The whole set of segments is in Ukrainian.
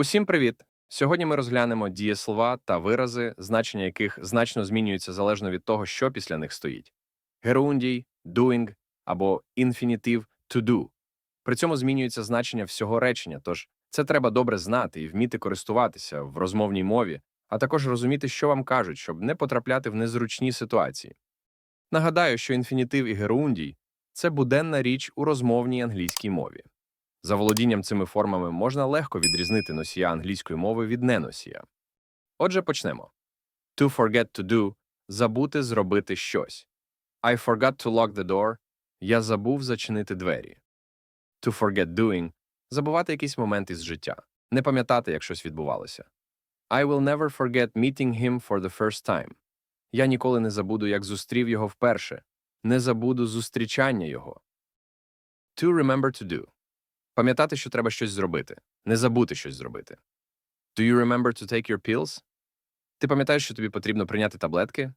Усім привіт! Сьогодні ми розглянемо дієслова та вирази, значення яких значно змінюються залежно від того, що після них стоїть: герундій, doing або інфінітив to do. При цьому змінюється значення всього речення, тож це треба добре знати і вміти користуватися в розмовній мові, а також розуміти, що вам кажуть, щоб не потрапляти в незручні ситуації. Нагадаю, що інфінітив і герундій це буденна річ у розмовній англійській мові. За володінням цими формами можна легко відрізнити носія англійської мови від неносія. Отже, почнемо. To forget to do забути зробити щось. I forgot to lock the door. Я забув зачинити двері. To forget doing забувати якийсь момент із життя, не пам'ятати, як щось відбувалося. I will never forget meeting him for the first time. Я ніколи не забуду, як зустрів його вперше, не забуду зустрічання його. To remember to do Пам'ятати, що треба щось зробити, не забути щось зробити. Do you remember to take your pills? Ти пам'ятаєш, що тобі потрібно прийняти таблетки?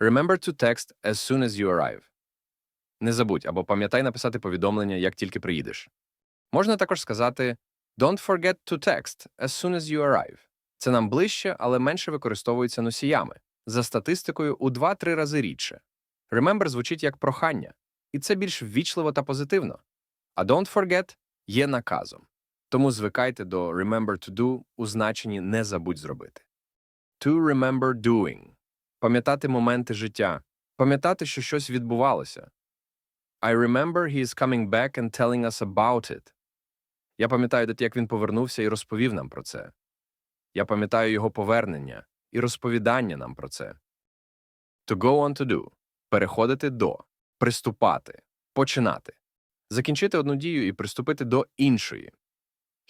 Remember to text as soon as you arrive. Не забудь або пам'ятай написати повідомлення, як тільки приїдеш. Можна також сказати Don't forget to text as soon as you arrive. Це нам ближче, але менше використовується носіями. За статистикою у 2-3 рази рідше. Remember звучить як прохання, і це більш ввічливо та позитивно. А don't forget є наказом. Тому звикайте до remember to do у значенні не забудь зробити. To remember doing пам'ятати моменти життя, пам'ятати, що щось відбувалося. I remember he is coming back and telling us about it. Я пам'ятаю, як він повернувся і розповів нам про це. Я пам'ятаю його повернення і розповідання нам про це. To go on to do переходити до, приступати, починати закінчити одну дію і приступити до іншої.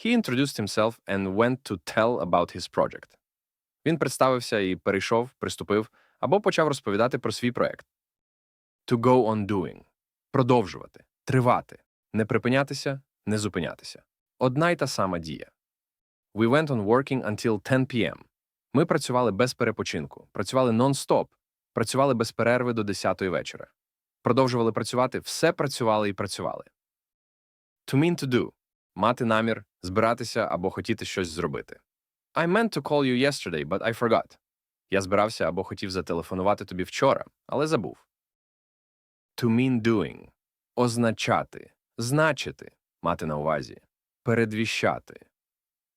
He introduced himself and went to tell about his project. Він представився і перейшов, приступив або почав розповідати про свій проект. To go on doing продовжувати, тривати, не припинятися, не зупинятися. Одна й та сама дія. We went on working until 10 p.m. Ми працювали без перепочинку, працювали нон-стоп, працювали без перерви до 10 вечора. Продовжували працювати, все працювали і працювали. To mean to do мати намір, збиратися або хотіти щось зробити. I meant to call you yesterday, but I forgot. Я збирався або хотів зателефонувати тобі вчора, але забув. To mean doing означати, значити, мати на увазі, передвіщати.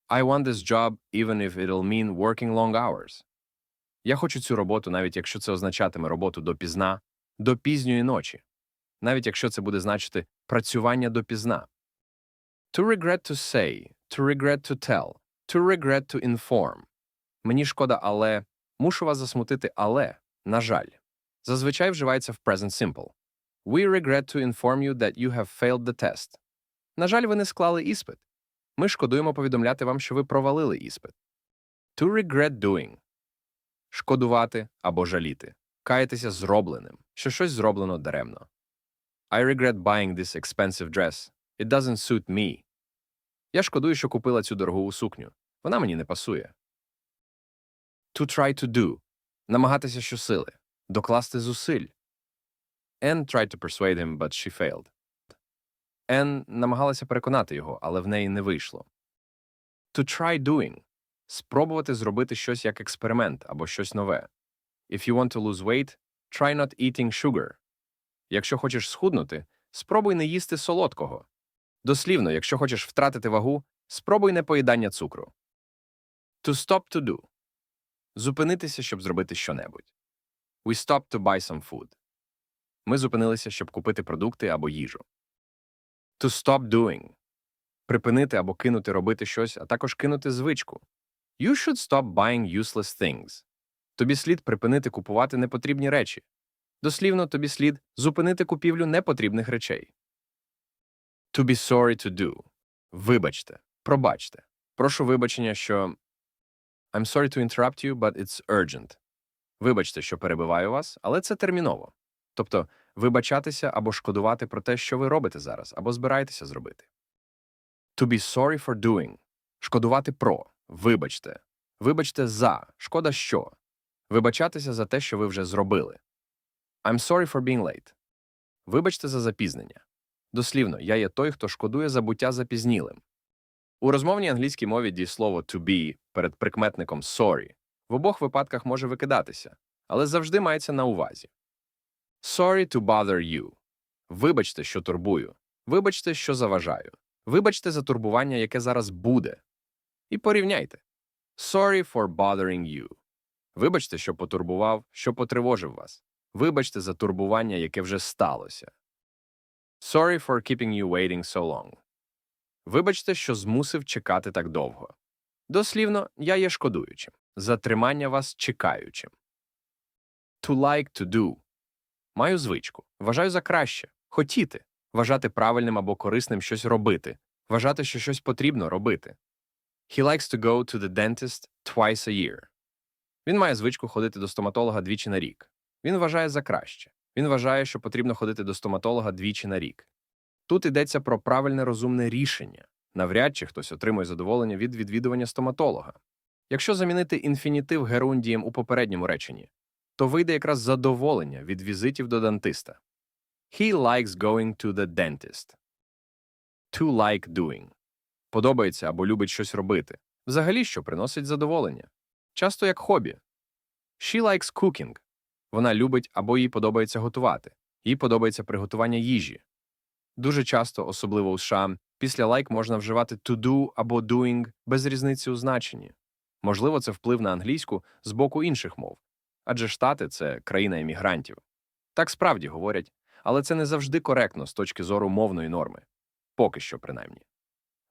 I want this job even if it'll mean working long hours. Я хочу цю роботу, навіть якщо це означатиме роботу допізна, до пізньої ночі, навіть якщо це буде значити працювання допізна. To regret to say, to regret to tell, to regret to inform. Мені шкода, але мушу вас засмутити, але, на жаль. Зазвичай вживається в present simple. We regret to inform you that you have failed the test. На жаль, ви не склали іспит. Ми шкодуємо повідомляти вам, що ви провалили іспит. To regret doing шкодувати або жаліти, каятися зробленим, що щось зроблено даремно. I regret buying this expensive dress. It doesn't suit me. Я шкодую, що купила цю дорогу сукню. Вона мені не пасує. To try to do намагатися щосили, докласти зусиль. Anne tried to persuade him, but she failed. Anne намагалася переконати його, але в неї не вийшло. To try doing спробувати зробити щось як експеримент або щось нове. If you want to lose weight, try not eating sugar. Якщо хочеш схуднути, спробуй не їсти солодкого. Дослівно, якщо хочеш втратити вагу, спробуй не поїдання цукру. To stop to do зупинитися, щоб зробити щонебудь. We stopped to buy some food. Ми зупинилися, щоб купити продукти або їжу. To stop doing припинити або кинути робити щось, а також кинути звичку. You should stop buying useless things. Тобі слід припинити купувати непотрібні речі. Дослівно, тобі слід зупинити купівлю непотрібних речей. To be sorry to do. Вибачте, пробачте. Прошу вибачення, що I'm sorry to interrupt you, but it's urgent. Вибачте, що перебиваю вас, але це терміново. Тобто вибачатися або шкодувати про те, що ви робите зараз, або збираєтеся зробити. To be sorry for doing. Шкодувати про. Вибачте. Вибачте за. Шкода що. Вибачатися за те, що ви вже зробили. I'm sorry for being late. Вибачте за запізнення. Дослівно, я є той, хто шкодує забуття запізнілим. У розмовній англійській мові дієслово to be перед прикметником sorry в обох випадках може викидатися, але завжди мається на увазі. Sorry to bother you. Вибачте, що турбую. Вибачте, що заважаю. Вибачте за турбування, яке зараз буде. І порівняйте. Sorry for bothering you. Вибачте, що потурбував, що потривожив вас. Вибачте за турбування, яке вже сталося. Sorry for keeping you waiting so long. Вибачте, що змусив чекати так довго. Дослівно, я є шкодуючим. Затримання вас чекаючим. To like to do. Маю звичку. Вважаю за краще. Хотіти. Вважати правильним або корисним щось робити. Вважати, що щось потрібно робити. He likes to go to the dentist twice a year. Він має звичку ходити до стоматолога двічі на рік. Він вважає за краще. Він вважає, що потрібно ходити до стоматолога двічі на рік. Тут йдеться про правильне розумне рішення. Навряд чи хтось отримує задоволення від відвідування стоматолога. Якщо замінити інфінітив герундієм у попередньому реченні, то вийде якраз задоволення від візитів до дантиста. He likes going to the dentist. To like doing. Подобається або любить щось робити. Взагалі, що приносить задоволення. Часто як хобі. She likes cooking. Вона любить або їй подобається готувати. Їй подобається приготування їжі. Дуже часто, особливо у США, після like можна вживати to do або doing без різниці у значенні. Можливо, це вплив на англійську з боку інших мов, адже Штати це країна емігрантів. Так справді говорять, але це не завжди коректно з точки зору мовної норми. Поки що, принаймні.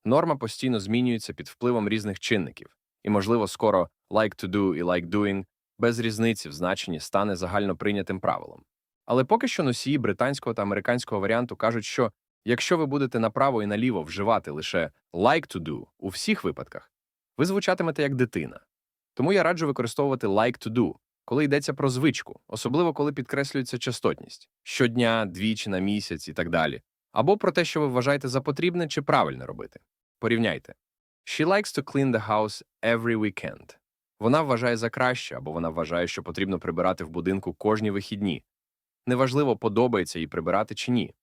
Норма постійно змінюється під впливом різних чинників, і, можливо, скоро like to do і like doing без різниці в значенні стане загально прийнятим правилом. Але поки що носії британського та американського варіанту кажуть, що якщо ви будете направо і наліво вживати лише like to do у всіх випадках, ви звучатимете як дитина. Тому я раджу використовувати like to do, коли йдеться про звичку, особливо коли підкреслюється частотність щодня, двічі на місяць і так далі, або про те, що ви вважаєте за потрібне чи правильне робити. Порівняйте. She likes to clean the house every weekend. Вона вважає за краще, або вона вважає, що потрібно прибирати в будинку кожні вихідні. Неважливо, подобається їй прибирати чи ні.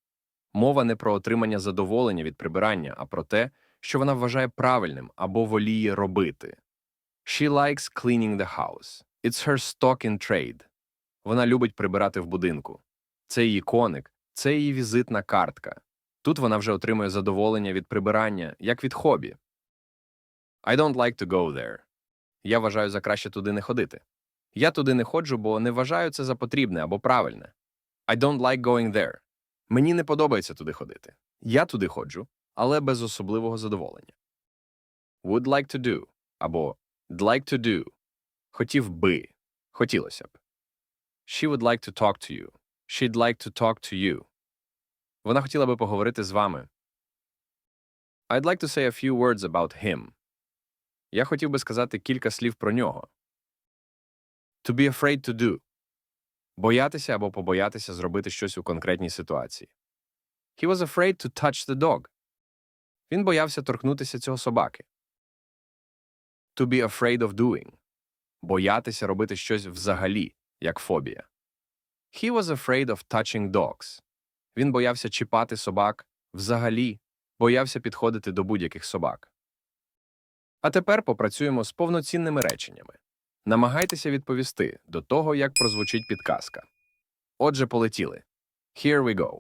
Мова не про отримання задоволення від прибирання, а про те, що вона вважає правильним або воліє робити. She likes cleaning the house. It's her stock in trade. Вона любить прибирати в будинку. Це її коник, це її візитна картка. Тут вона вже отримує задоволення від прибирання, як від хобі. I don't like to go there. Я вважаю за краще туди не ходити. Я туди не ходжу, бо не вважаю це за потрібне або правильне. I don't like going there. Мені не подобається туди ходити. Я туди ходжу, але без особливого задоволення. Would like to do або «I'd like to do. Хотів би. Хотілося б. She would like to talk to you. She'd like to talk to you. Вона хотіла би поговорити з вами. I'd like to say a few words about him. Я хотів би сказати кілька слів про нього. To be afraid to do. Боятися або побоятися зробити щось у конкретній ситуації. He was afraid to touch the dog. Він боявся торкнутися цього собаки. To be afraid of doing. Боятися робити щось взагалі, як фобія. He was afraid of touching dogs. Він боявся чіпати собак взагалі, боявся підходити до будь-яких собак. А тепер попрацюємо з повноцінними реченнями. Намагайтеся відповісти до того, як прозвучить підказка. Отже, полетіли. Here we go.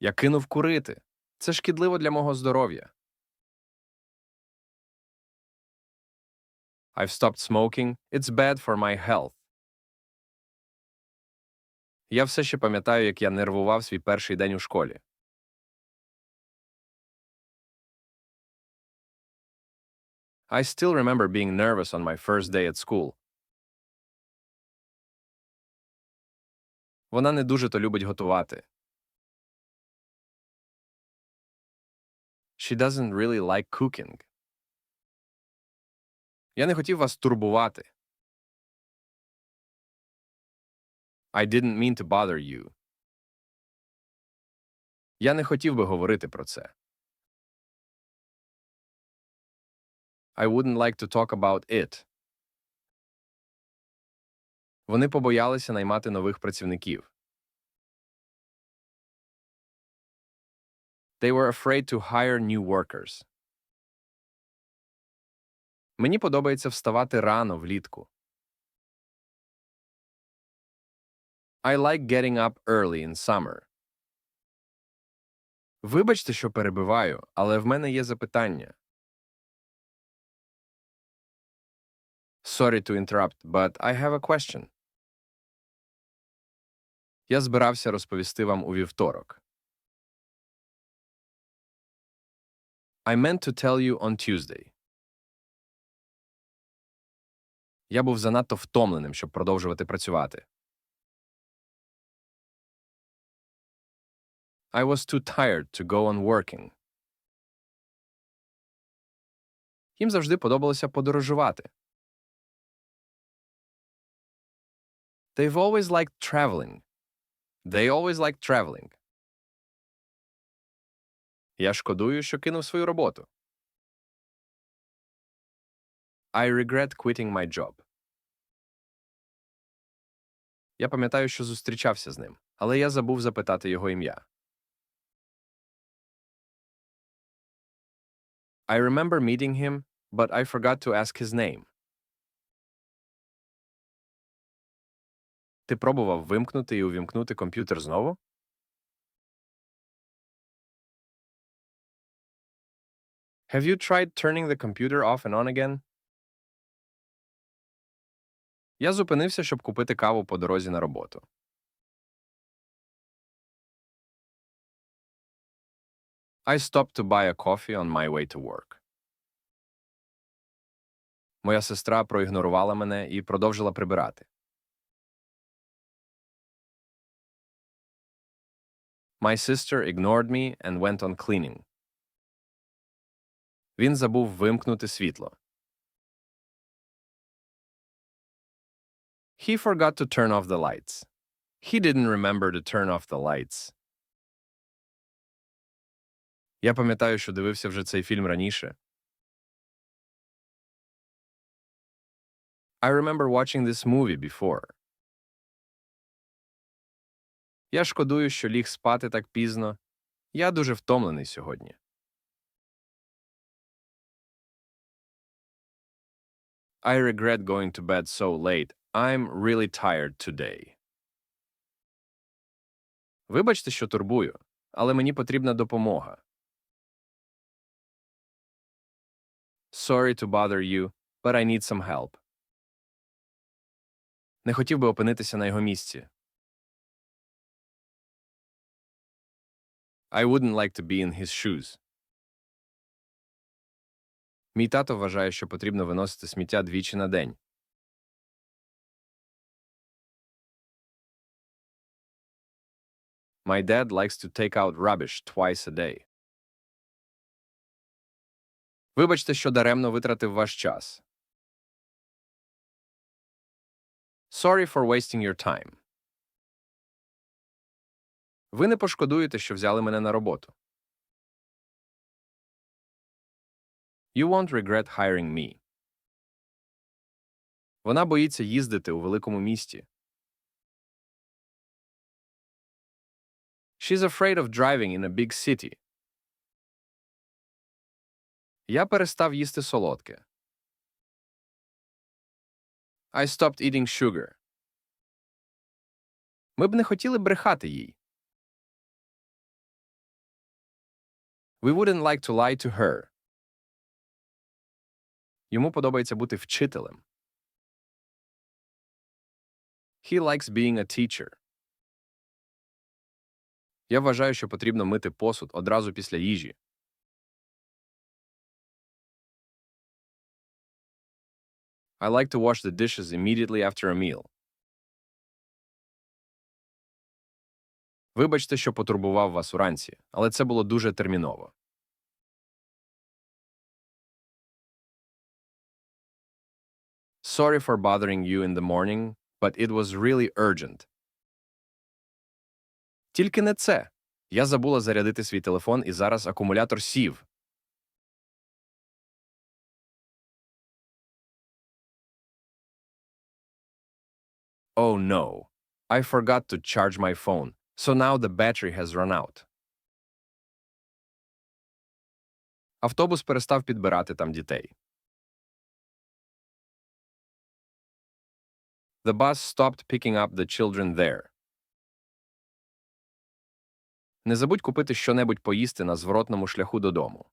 Я кинув курити. Це шкідливо для мого здоров'я. I've stopped smoking. It's bad for my health. Я все ще пам'ятаю, як я нервував свій перший день у школі. I still remember being nervous on my first day at school. Вона не дуже то любить готувати. She doesn't really like cooking. Я не хотів вас турбувати. I didn't mean to bother you. Я не хотів би говорити про це. I wouldn't like to talk about it. Вони побоялися наймати нових працівників. They were afraid to hire new workers. Мені подобається вставати рано влітку. I like getting up early in summer. Вибачте, що перебиваю, але в мене є запитання. Sorry to interrupt, but I have a question. Я збирався розповісти вам у вівторок. I meant to tell you on Tuesday. Я був занадто втомленим, щоб продовжувати працювати. I was too tired to go on working. Їм завжди подобалося подорожувати. They've always liked traveling. They always liked traveling. Я шкодую, що кинув свою роботу. I regret quitting my job. Я пам'ятаю, що зустрічався з ним, але я забув запитати його ім'я. I remember meeting him, but I forgot to ask his name. Ти пробував вимкнути і увімкнути комп'ютер знову? Have you tried turning the computer off and on again? Я зупинився, щоб купити каву по дорозі на роботу. I stopped to buy a coffee on my way to work. Моя сестра проігнорувала мене і продовжила прибирати. My sister ignored me and went on cleaning. Він забув вимкнути світло. He forgot to turn off the lights. He didn't remember to turn off the lights. Я пам'ятаю, що дивився вже цей фільм раніше. I remember watching this movie before. Я шкодую, що ліг спати так пізно. Я дуже втомлений сьогодні. I regret going to bed so late. I'm really tired today. Вибачте, що турбую, але мені потрібна допомога. Sorry to bother you, but I need some help. Не хотів би опинитися на його місці. I wouldn't like to be in his shoes. Мій тато вважає, що потрібно виносити сміття двічі на день. My dad likes to take out rubbish twice a day. Вибачте, що даремно витратив ваш час. Sorry for wasting your time. Ви не пошкодуєте, що взяли мене на роботу. You won't regret hiring me. Вона боїться їздити у великому місті. She's afraid of driving in a big city. Я перестав їсти солодке. I stopped eating sugar. Ми б не хотіли брехати їй. We wouldn't like to lie to her. Йому подобається бути вчителем. He likes being a teacher. Я вважаю, що потрібно мити посуд одразу після їжі. I like to wash the dishes immediately after a meal. Вибачте, що потурбував вас уранці, але це було дуже терміново. Sorry for bothering you in the morning, but it was really urgent. Тільки не це. Я забула зарядити свій телефон, і зараз акумулятор сів. Oh no. I forgot to charge my phone, so now the battery has run out. Автобус перестав підбирати там дітей. The bus stopped picking up the children there. Не забудь купити щонебудь поїсти на зворотному шляху додому.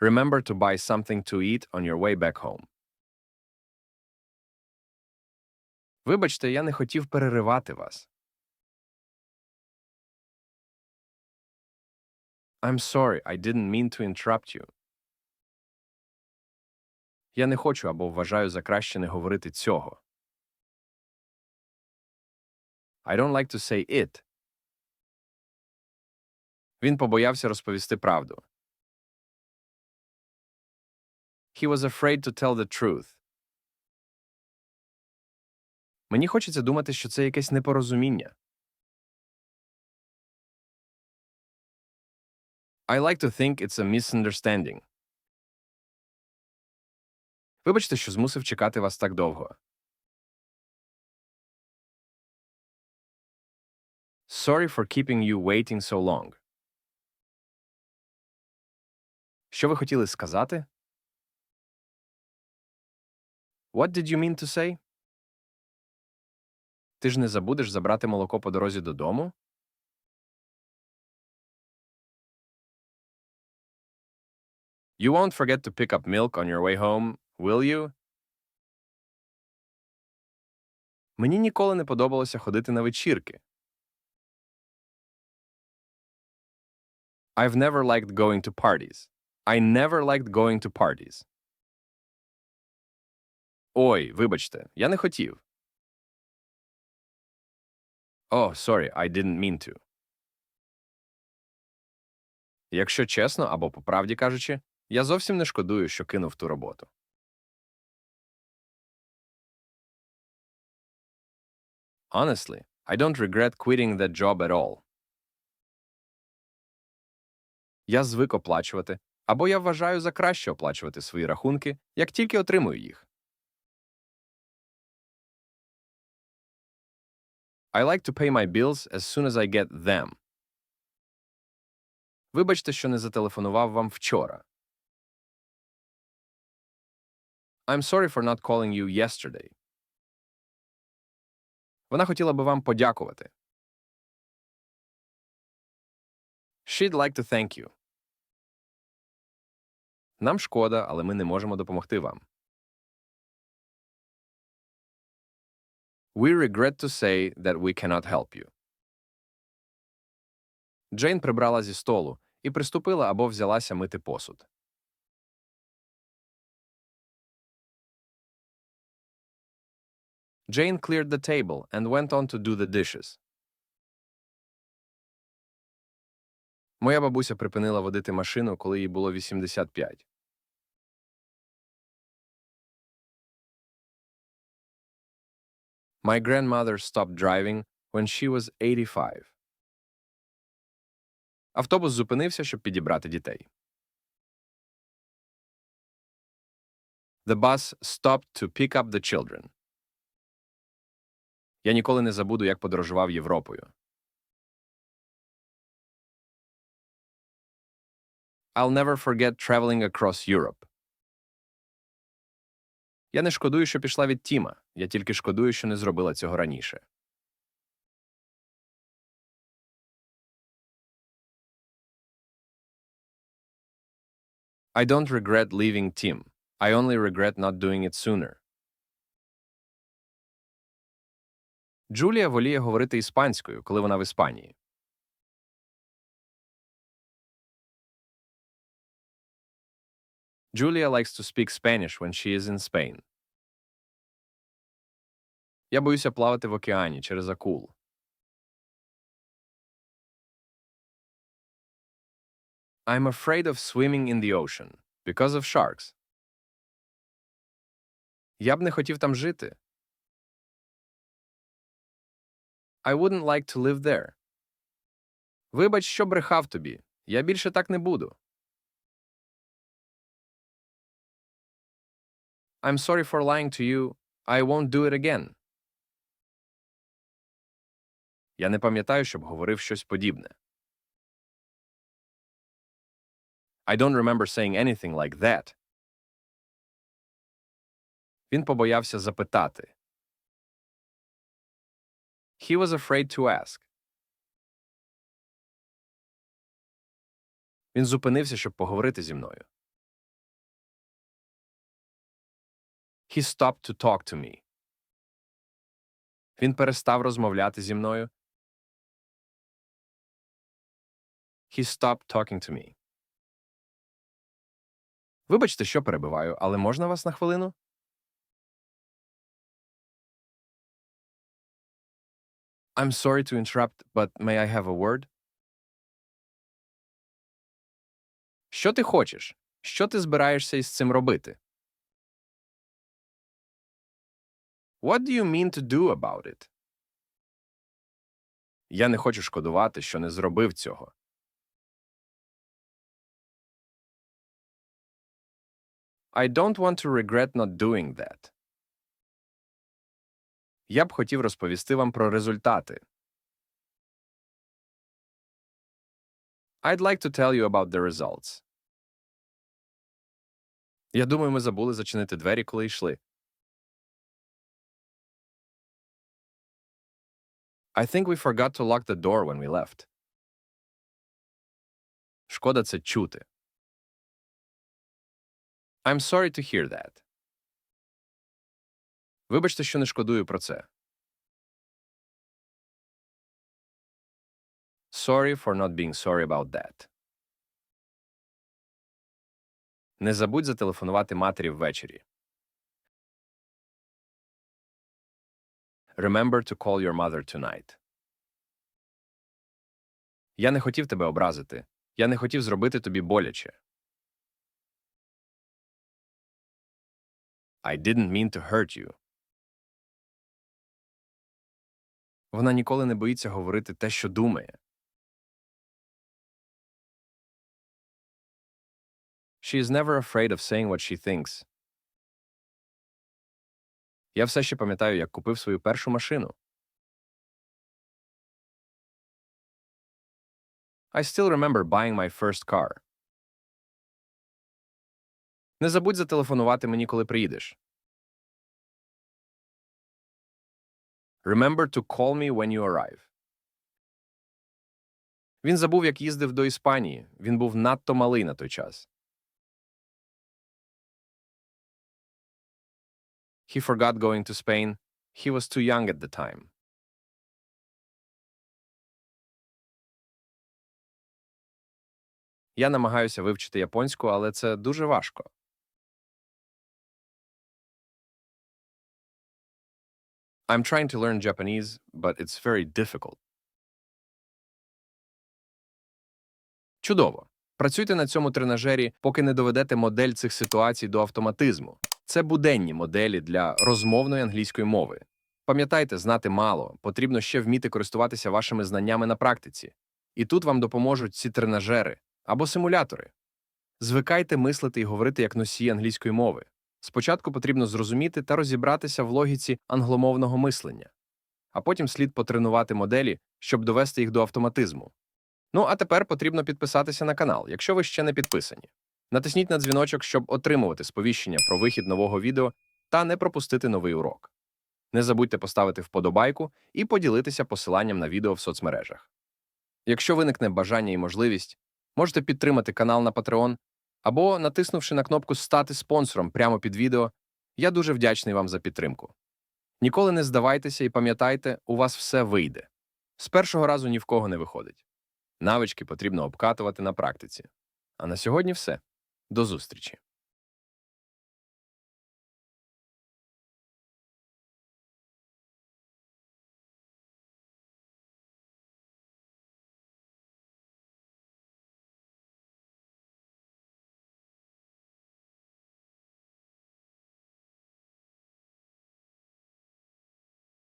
Remember to buy something to eat on your way back home. Вибачте, я не хотів переривати вас. I'm sorry, I didn't mean to interrupt you. Я не хочу або вважаю за краще не говорити цього. I don't like to say it. Він побоявся розповісти правду. He was afraid to tell the truth. Мені хочеться думати, що це якесь непорозуміння. I like to think it's a misunderstanding. Вибачте, що змусив чекати вас так довго. Sorry for keeping you waiting so long. Що ви хотіли сказати? What did you mean to say? Ти ж не забудеш забрати молоко по дорозі додому? You won't forget to pick up milk on your way home, will you? Мені ніколи не подобалося ходити на вечірки. I've never liked going to parties. I never liked going to parties. Ой, вибачте, я не хотів. Oh, sorry, I didn't mean to. Якщо чесно або по правді кажучи, я зовсім не шкодую, що кинув ту роботу. Honestly, I don't regret quitting that job at all. Я звик оплачувати, або я вважаю за краще оплачувати свої рахунки, як тільки отримую їх. I like to pay my bills as soon as I get them. Вибачте, що не зателефонував вам вчора. I'm sorry for not calling you yesterday. Вона хотіла би вам подякувати. She'd like to thank you. Нам шкода, але ми не можемо допомогти вам. We regret to say that we cannot help you. Джейн прибрала зі столу і приступила або взялася мити посуд. Jane cleared the table and went on to do the dishes. Моя бабуся припинила водити машину, коли їй було 85. My grandmother stopped driving when she was 85. Автобус зупинився, щоб підібрати дітей. The bus stopped to pick up the children. Я ніколи не забуду, як подорожував Європою. I'll never forget traveling across Europe. Я не шкодую, що пішла від Тіма. Я тільки шкодую, що не зробила цього раніше. I don't regret leaving Tim. I only regret not doing it sooner. Джулія воліє говорити іспанською, коли вона в Іспанії. Julia likes to speak Spanish when she is in Spain. Я боюся плавати в океані через акул. I'm afraid of swimming in the ocean because of sharks. Я б не хотів там жити. I wouldn't like to live there. Вибач, що брехав тобі. Я більше так не буду. I'm sorry for lying to you. I won't do it again. Я не пам'ятаю, щоб говорив щось подібне. I don't remember saying anything like that. Він побоявся запитати. He was afraid to ask. Він зупинився, щоб поговорити зі мною. He stopped to talk to me. Він перестав розмовляти зі мною. He stopped talking to me. Вибачте, що перебиваю, але можна вас на хвилину? I'm sorry to interrupt, but may I have a word? Що ти хочеш? Що ти збираєшся із цим робити? What do you mean to do about it? Я не хочу шкодувати, що не зробив цього. I don't want to regret not doing that. Я б хотів розповісти вам про результати. I'd like to tell you about the results. Я думаю, ми забули зачинити двері, коли йшли. I think we forgot to lock the door when we left. Шкода це чути. I'm sorry to hear that. Вибачте, що не шкодую про це. Sorry for not being sorry about that. Не забудь зателефонувати матері ввечері. Remember to call your mother tonight. Я не хотів тебе образити. Я не хотів зробити тобі боляче. I didn't mean to hurt you. Вона ніколи не боїться говорити те, що думає. She is never afraid of saying what she thinks. Я все ще пам'ятаю, як купив свою першу машину. I still remember buying my first car. Не забудь зателефонувати мені, коли приїдеш. Remember to call me when you arrive. Він забув, як їздив до Іспанії. Він був надто малий на той час. He forgot going to Spain. He was too young at the time. Я намагаюся вивчити японську, але це дуже важко. I'm trying to learn Japanese, but it's very difficult. Чудово. Працюйте на цьому тренажері, поки не доведете модель цих ситуацій до автоматизму. Це буденні моделі для розмовної англійської мови. Пам'ятайте, знати мало, потрібно ще вміти користуватися вашими знаннями на практиці. І тут вам допоможуть ці тренажери або симулятори. Звикайте мислити і говорити як носії англійської мови. Спочатку потрібно зрозуміти та розібратися в логіці англомовного мислення, а потім слід потренувати моделі, щоб довести їх до автоматизму. Ну а тепер потрібно підписатися на канал, якщо ви ще не підписані. Натисніть на дзвіночок, щоб отримувати сповіщення про вихід нового відео та не пропустити новий урок. Не забудьте поставити вподобайку і поділитися посиланням на відео в соцмережах. Якщо виникне бажання і можливість, можете підтримати канал на Patreon або натиснувши на кнопку Стати спонсором прямо під відео. Я дуже вдячний вам за підтримку. Ніколи не здавайтеся і пам'ятайте, у вас все вийде. З першого разу ні в кого не виходить. Навички потрібно обкатувати на практиці. А на сьогодні все. До зустрічі!